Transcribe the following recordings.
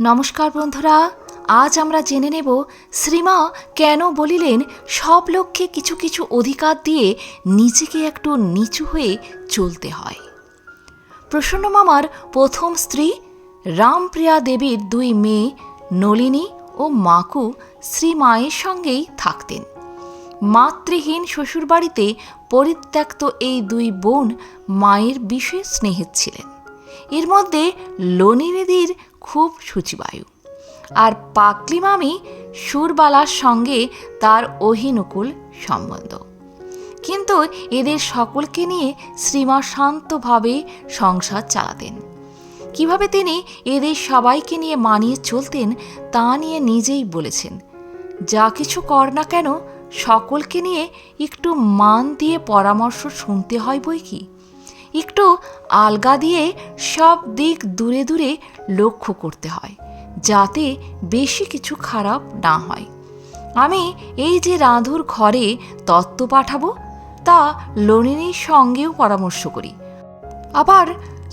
নমস্কার বন্ধুরা, আজ আমরা জেনে নেব শ্রীমা কেন বলিলেন, সব লোককে কিছু কিছু অধিকার দিয়ে নিজেকে একটু নিচু হয়ে চলতে হয়। প্রসন্ন মামার প্রথম স্ত্রী, রামপ্রিয়া দেবীর দুই মেয়ে, নলিনী ও মাকু শ্রীমায়ের সঙ্গেই থাকতেন। মাতৃহীন শ্বশুরবাড়িতে পরিত্যক্ত এই দুই বোন মায়ের বিশেষ স্নেহের ছিলেন। এর মধ্যে লনিনিদির খুব সূচিবায়ু। আর পাকলি মামি সুরবালার সঙ্গে তার অহিনুকুল সম্বন্ধ। কিন্তু এদের সকলকে নিয়ে শ্রীমা শান্তভাবে সংসার চালাতেন। কীভাবে তিনি এদের সবাইকে নিয়ে মানিয়ে চলতেন তা নিয়ে নিজেই বলেছেন। যা কিছু কর না কেন সকলকে নিয়ে একটু মান দিয়ে পরামর্শ শুনতে হয় বই কি? একটু আলগা দিয়ে সব দিক দূরে দূরে লক্ষ্য করতে হয়, যাতে বেশি কিছু খারাপ না হয়। আমি এই যে রাঁধুর ঘরে তত্ত্ব পাঠাবো, তা লনিনীর সঙ্গেও পরামর্শ করি। আবার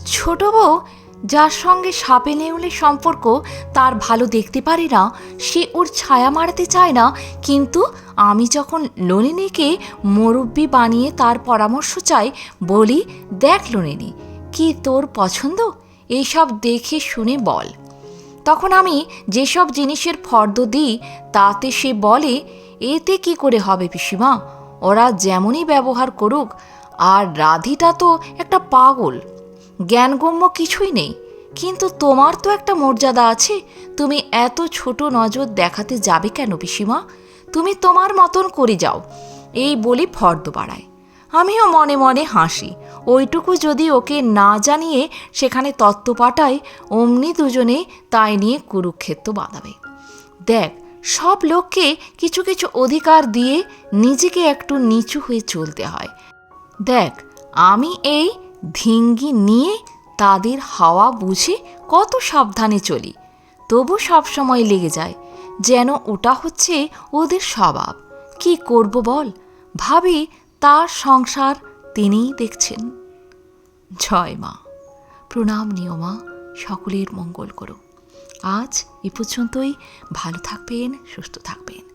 ছোট বউ যার সঙ্গে সাপে নেউলে সম্পর্ক তার ভালো দেখতে পারে না, সে ওর ছায়া মারাতে চায় না। কিন্তু আমি যখন লনিনীকে মুরব্বি বানিয়ে তার পরামর্শ চাই, বলি, দেখ লনিনী কি তোর পছন্দ? এইসব দেখে শুনে বল। তখন আমি যেসব জিনিসের ফর্দ দিই, তাতে সে বলে, এতে কি করে হবে পিসিমা? ওরা যেমনই ব্যবহার করুক, আর রাধিটা তো একটা পাগল। জ্ঞানগম্য কিছুই নেই। কিন্তু তোমার তো একটা মর্যাদা আছে। তুমি এত ছোট নজর দেখাতে যাবে কেন পিসিমা? তুমি তোমার মতন করে যাও। এই বলি ফর্দ বাড়ায়। আমিও মনে মনে হাসি। ওইটুকু যদি ওকে না জানিয়ে সেখানে তত্ত্ব পাঠায়, অমনি দুজনে তাই নিয়ে কুরুক্ষেত্র বাঁধাবে। দেখ, সব লোককে কিছু কিছু অধিকার দিয়ে নিজেকে একটু নিচু হয়ে চলতে হয়। দেখ, আমি এই ধিঙ্গি নিয়ে তাদের হাওয়া বুঝে কত সাবধানে চলি। তবু সব সময় লেগে যায়, যেন ওটা হচ্ছে ওদের স্বভাব। কি করব বল? ভাবি তার সংসার তিনিই দেখছেন। জয় মা। প্রণাম নিয়মা সকলের মঙ্গল করো আজ এ পর্যন্তই। ভালো থাকবেন, সুস্থ থাকবেন।